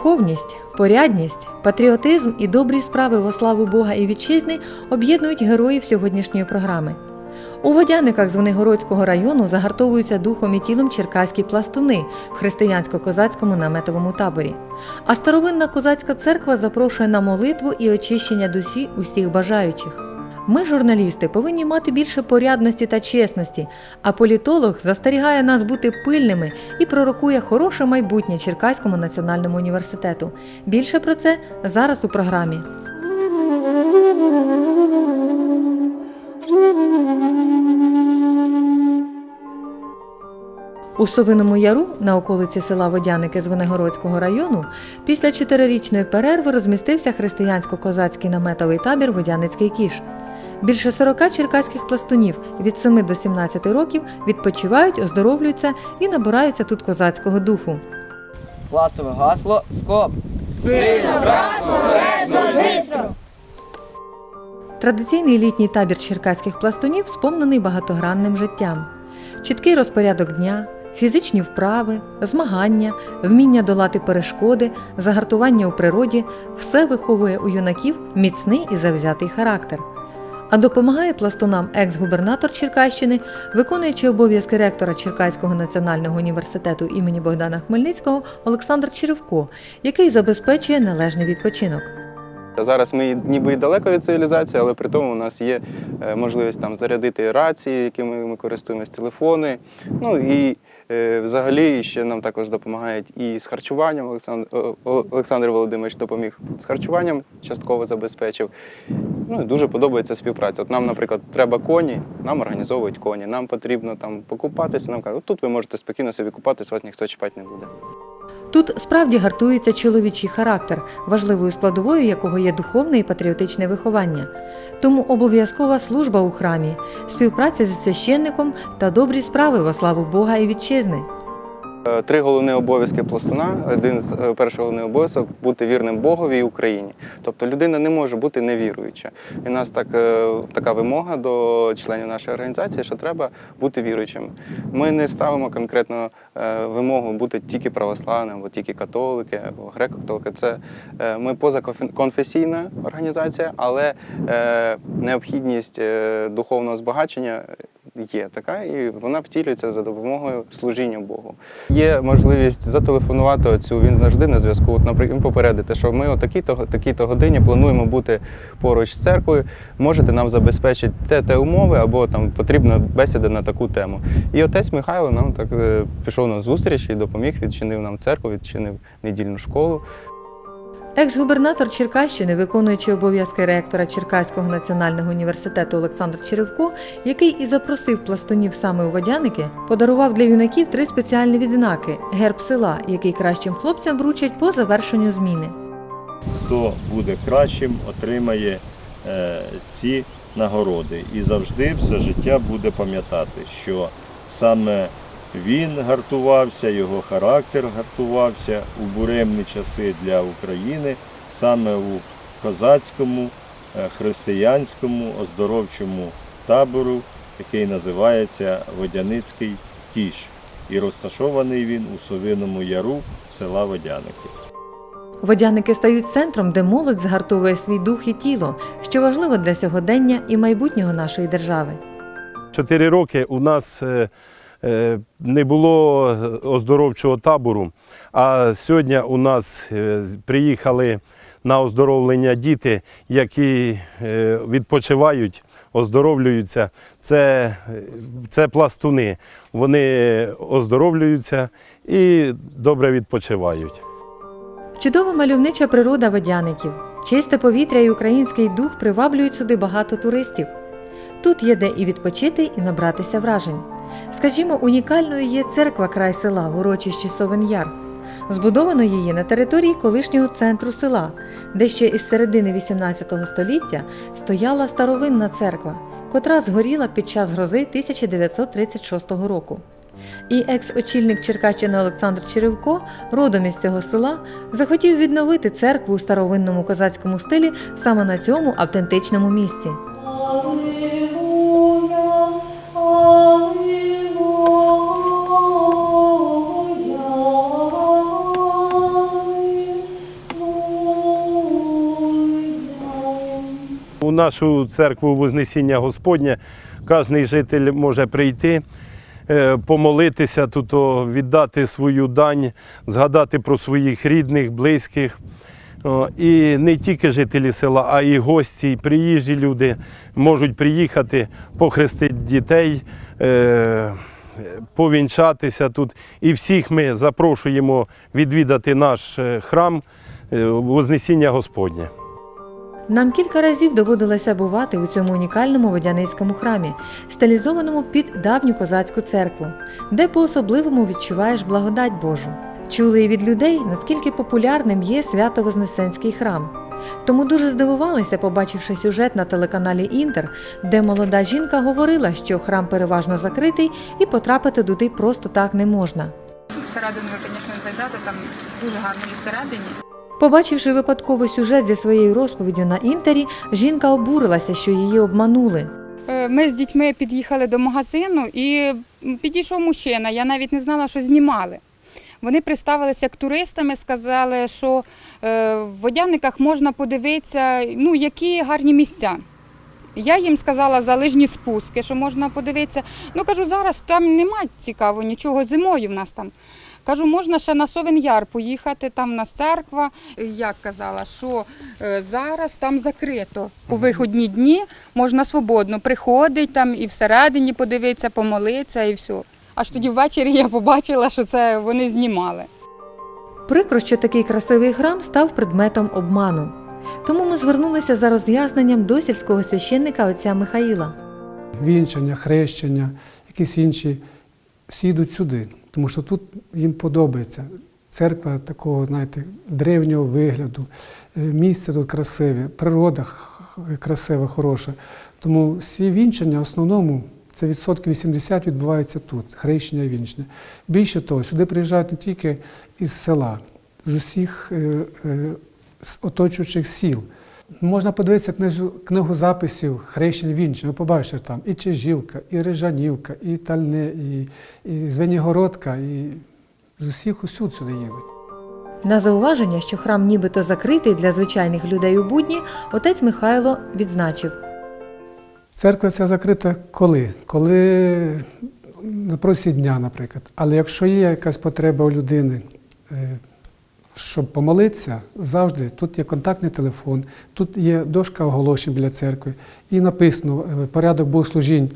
Духовність, порядність, патріотизм і добрі справи во славу Бога і вітчизни об'єднують героїв сьогоднішньої програми. У водяниках з Венигородського району загартовуються духом і тілом черкаські пластуни в християнсько-козацькому наметовому таборі. А старовинна козацька церква запрошує на молитву і очищення душі усіх бажаючих. Ми, журналісти, повинні мати більше порядності та чесності, а політолог застерігає нас бути пильними і пророкує хороше майбутнє Черкаському національному університету. Більше про це зараз у програмі. У Совиному Яру на околиці села Водяники з Венегородського району після чотирирічної перерви розмістився християнсько-козацький наметовий табір Водяницький кіш. Більше 40 черкаських пластунів від 7 до 17 років відпочивають, оздоровлюються і набираються тут козацького духу. Пластове гасло Скоп. Традиційний літній табір черкаських пластунів сповнений багатогранним життям. Чіткий розпорядок дня, фізичні вправи, змагання, вміння долати перешкоди, загартування у природі все виховує у юнаків міцний і завзятий характер. А допомагає пластунам екс-губернатор Черкащини, виконуючи обов'язки ректора Черкаського національного університету імені Богдана Хмельницького Олександр Черевко, який забезпечує належний відпочинок. Зараз ми ніби далеко від цивілізації, але при тому у нас є е, можливість там зарядити рації, якими ми користуємося, телефони. Ну і взагалі ще нам також допомагають і з харчуванням. Олександр, Олександр Володимирович допоміг з харчуванням, частково забезпечив. Ну дуже подобається співпраця. От нам, наприклад, треба коні, нам організовують коні. Нам потрібно там покупатися. Нам кажуть, тут ви можете спокійно собі купатись, вас ніхто чіпати не буде. Тут справді гартується чоловічий характер, важливою складовою якого є духовне і патріотичне виховання. Тому обов'язкова служба у храмі, співпраця зі священником та добрі справи во славу Бога і вітчизни. Е, Три головні обов'язки пластуна. Один з е, перший головний обов'язок бути вірним Богові і Україні. Тобто людина не може бути невіруюча. І у нас так, е, така вимога до членів нашої організації, що треба бути віруючими. Ми не ставимо конкретно вимогу бути тільки православним, або тільки католики, або греко-католики. Це ми позаконфесійна організація, але необхідність духовного збагачення є така, і вона втілюється за допомогою служіння Богу. Є можливість зателефонувати отцю, він завжди на зв'язку. От, наприклад, попередити, що ми о такій-то, такій-то годині плануємо бути поруч з церквою. Можете нам забезпечити те, те умови, або там потрібна бесіда на таку тему. І отець Михайло нам так е, пішов на зустріч і допоміг, відчинив нам церкву, відчинив недільну школу. Екс-губернатор Черкащини, виконуючи обов'язки ректора Черкаського національного університету Олександр Черевко, який і запросив пластунів саме у водяники, подарував для юнаків три спеціальні відзнаки герб села, який кращим хлопцям вручать по завершенню зміни. хто буде кращим, отримає е, ці нагороди. І завжди все життя буде пам'ятати, що саме він гартувався, його характер гартувався у буремні часи для України, саме у козацькому, е, християнському, оздоровчому табору, який називається Водяницький кіш. І розташований він у Совиному яру села Водяники. Водяники стають центром, де молодь згартовує свій дух і тіло, що важливо для сьогодення і майбутнього нашої держави. Чотири роки у нас е, не було оздоровчого табору, а сьогодні у нас е, приїхали на оздоровлення діти, які е, відпочивають, оздоровлюються. Це, е, це пластуни. Вони оздоровлюються і добре відпочивають. Чудова мальовнича природа водяників, чисте повітря і український дух приваблюють сюди багато туристів. Тут є де і відпочити, і набратися вражень. Скажімо, унікальною є церква край села в урочищі Совен Яр. Збудовано її на території колишнього центру села, де ще із середини XVIII століття стояла старовинна церква, котра згоріла під час грози 1936 року. І екс-очільник Черкащини Олександр Черевко, родом із цього села, захотів відновити церкву у старовинному козацькому стилі саме на цьому автентичному місці. Нашу церкву Вознесіння Господнє кожен житель може прийти, е, помолитися тут, віддати свою дань, згадати про своїх рідних, близьких. І не тільки жителі села, а і гості, і приїжджі люди можуть приїхати, похрестити дітей, е, повінчатися тут. І всіх ми запрошуємо відвідати наш е, храм Вознесіння Господнє. Нам кілька разів доводилося бувати у цьому унікальному водяницькому храмі, стилізованому під давню козацьку церкву, де по-особливому відчуваєш благодать Божу. Чули і від людей, наскільки популярним є Свято-Вознесенський храм. Тому дуже здивувалися, побачивши сюжет на телеканалі Інтер, де молода жінка говорила, що храм переважно закритий і потрапити туди просто так не можна. Всередину звісно, зайдете, там дуже гарно і всередині. Побачивши випадково сюжет зі своєю розповіддю на інтері, жінка обурилася, що її обманули. Е, Ми з дітьми під'їхали до магазину і підійшов мужчина. Я навіть не знала, що знімали. Вони представилися як туристами, сказали, що е, в водяниках можна подивитися, ну, які гарні місця. Я їм сказала за лижні спуски, що можна подивитися. Ну кажу, зараз там немає цікаво нічого зимою в нас там. Кажу, можна ще на Совен Яр поїхати, там у нас церква. Як казала, що е, зараз там закрито. У виходні дні можна свободно приходити там і всередині подивитися, помолитися і все. Аж тоді ввечері я побачила, що це вони знімали. Прикро, що такий красивий храм став предметом обману. Тому ми звернулися за роз'ясненням до сільського священника отця Михаїла. вінчання, хрещення, якісь інші, всі йдуть сюди, тому що тут їм подобається. Церква такого, знаєте, древнього вигляду, е, місце тут красиве, природа красива, хороша. Тому всі вінчання в основному це відсотків 80 відбувається тут, хрещення і вінчення. Більше того, сюди приїжджають не тільки із села, з усіх е, е, оточуючих сіл. Можна подивитися книгу, книгу записів хрещень вінчень. Ви побачите там і Чижівка, і Рижанівка, і Тальне, і, і Звенігородка, і з усіх усюд сюди їдуть. На зауваження, що храм нібито закритий для звичайних людей у будні, отець Михайло відзначив. Церква ця закрита коли? Коли на протязі дня, наприклад. Але якщо є якась потреба у людини, е, щоб помолитися, завжди тут є контактний телефон, тут є дошка оголошень біля церкви, і написано е, порядок богослужінь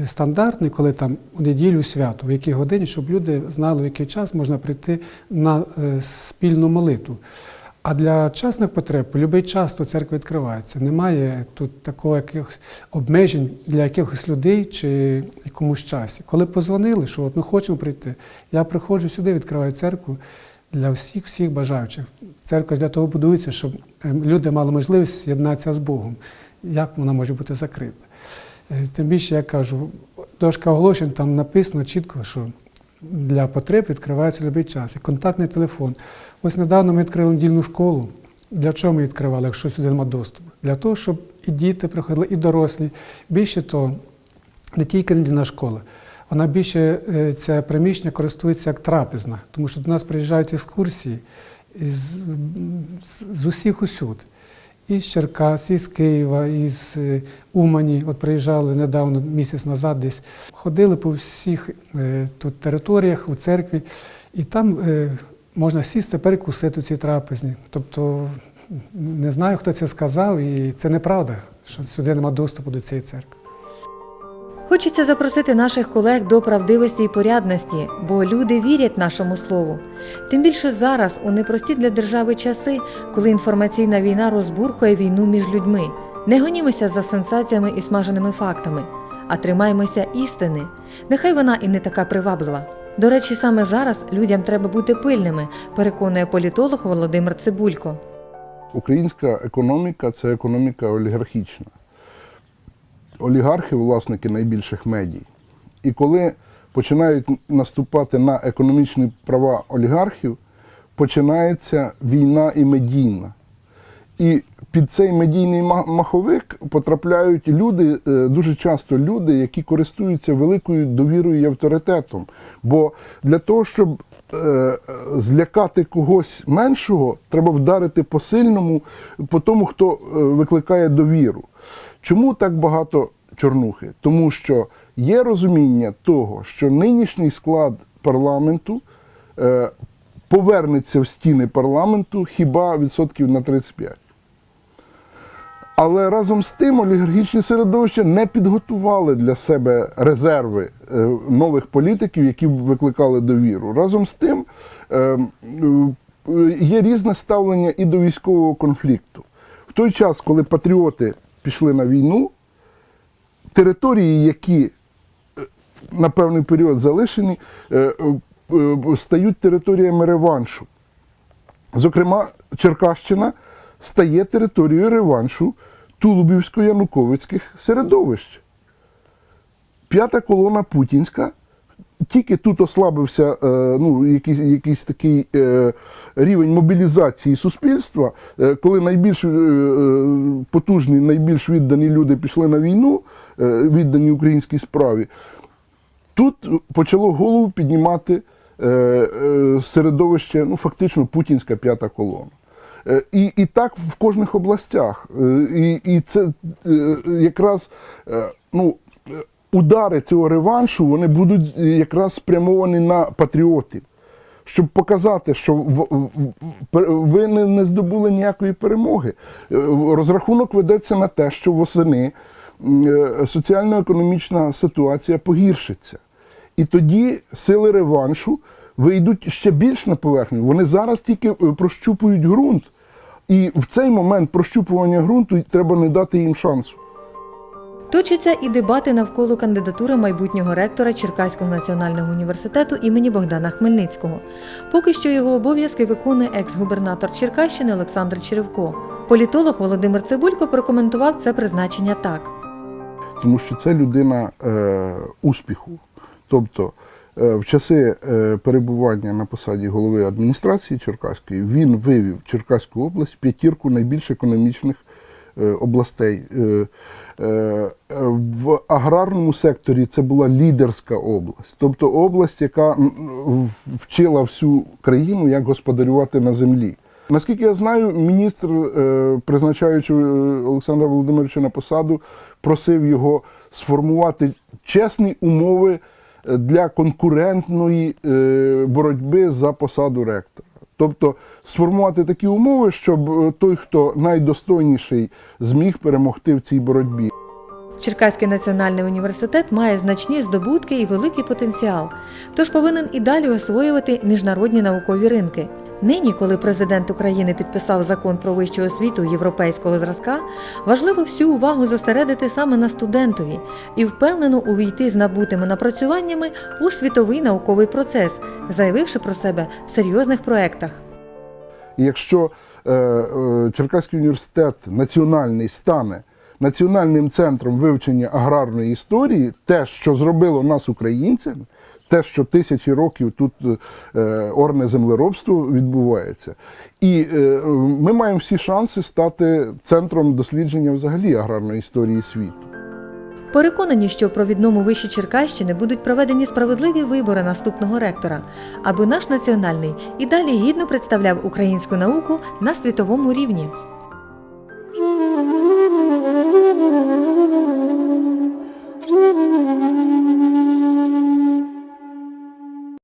е, стандартний, коли там у неділю свято, в якій годині, щоб люди знали, в який час можна прийти на е, спільну молитву. А для частних потреб будь-який час тут церква відкривається. Немає тут такого якихось обмежень для якихось людей чи якомусь часі. Коли позвонили, що от ми хочемо прийти, я приходжу сюди, відкриваю церкву для всіх всіх бажаючих. Церква для того будується, щоб е, люди мали можливість з'єднатися з Богом. Як вона може бути закрита? Е, Тим більше я кажу, дошка оголошень там написано чітко, що для потреб відкривається будь-який час. І контактний телефон. Ось недавно ми відкрили недільну школу. Для чого ми відкривали, якщо сюди немає доступу? Для того, щоб і діти приходили, і дорослі. Більше того, не тільки недільна школа. Вона більше це приміщення користується як трапезна, тому що до нас приїжджають екскурсії з- з усіх усюд. Із Черкас, із Києва, із е, Умані. От приїжджали недавно, місяць назад, десь ходили по всіх е, тут територіях у церкві, і там е, можна сісти, перекусити у цій трапезні. Тобто не знаю, хто це сказав, і це неправда, що сюди немає доступу до цієї церкви. Хочеться запросити наших колег до правдивості і порядності, бо люди вірять нашому слову. Тим більше зараз, у непрості для держави часи, коли інформаційна війна розбурхує війну між людьми. Не гонімося за сенсаціями і смаженими фактами, а тримаємося істини. Нехай вона і не така приваблива. До речі, саме зараз людям треба бути пильними, переконує політолог Володимир Цибулько. Українська економіка це економіка олігархічна. Олігархи власники найбільших медій. І коли починають наступати на економічні права олігархів, починається війна і медійна. І під цей медійний маховик потрапляють люди, е, дуже часто люди, які користуються великою довірою і авторитетом. Бо для того, щоб е, злякати когось меншого, треба вдарити по сильному, по тому, хто е, викликає довіру. Чому так багато чорнухи? Тому що є розуміння того, що нинішній склад парламенту е, повернеться в стіни парламенту хіба відсотків на 35. Але разом з тим олігархічні середовища не підготували для себе резерви е, нових політиків, які б викликали довіру. Разом з тим е, е, є різне ставлення і до військового конфлікту. В той час, коли патріоти пішли на війну, території, які е, на певний період залишені, е, е, стають територіями реваншу. Зокрема, Черкащина стає територією реваншу Тулубівсько-Януковицьких середовищ. П'ята колона Путінська. Тільки тут ослабився е, ну, якийсь, якийсь такий е, рівень мобілізації суспільства, е, коли найбільш потужні, найбільш віддані люди пішли на війну, віддані українській справі, тут почало голову піднімати середовище, ну фактично путінська п'ята колона. І, і так в кожних областях. І, і це якраз ну, удари цього реваншу вони будуть е, якраз спрямовані на патріотів. Щоб показати, що ви не, здобули ніякої перемоги. Е, Розрахунок ведеться на те, що восени е, соціально-економічна ситуація погіршиться. І тоді сили реваншу вийдуть ще більш на поверхню. Вони зараз тільки прощупують ґрунт. І в цей момент прощупування ґрунту треба не дати їм шансу. Точаться і дебати навколо кандидатури майбутнього ректора Черкаського національного університету імені Богдана Хмельницького. Поки що його обов'язки виконує екс-губернатор Черкащини Олександр Черевко. Політолог Володимир Цибулько прокоментував це призначення так. тому що це людина е, успіху. Тобто е, в часи е, перебування на посаді голови адміністрації Черкаської він вивів Черкаську область п'ятірку найбільш економічних областей. Е, е, в аграрному секторі це була лідерська область, тобто область, яка вчила всю країну, як господарювати на землі. Наскільки я знаю, міністр, е, призначаючи е, Олександра Володимировича на посаду, просив його сформувати чесні умови е, для конкурентної е, боротьби за посаду ректора. Тобто сформувати такі умови, щоб е, той, хто найдостойніший, зміг перемогти в цій боротьбі. Черкаський національний університет має значні здобутки і великий потенціал, тож повинен і далі освоювати міжнародні наукові ринки. Нині, коли президент України підписав закон про вищу освіту європейського зразка, важливо всю увагу зосередити саме на студентові і впевнено увійти з набутими напрацюваннями у світовий науковий процес, заявивши про себе в серйозних проектах. Якщо е, е, Черкаський університет національний стане національним центром вивчення аграрної історії, те, що зробило нас українцями, те, що тисячі років тут е, орне землеробство відбувається. І е, ми маємо всі шанси стати центром дослідження взагалі аграрної історії світу. Переконані, що в провідному виші Черкащини будуть проведені справедливі вибори наступного ректора, аби наш національний і далі гідно представляв українську науку на світовому рівні.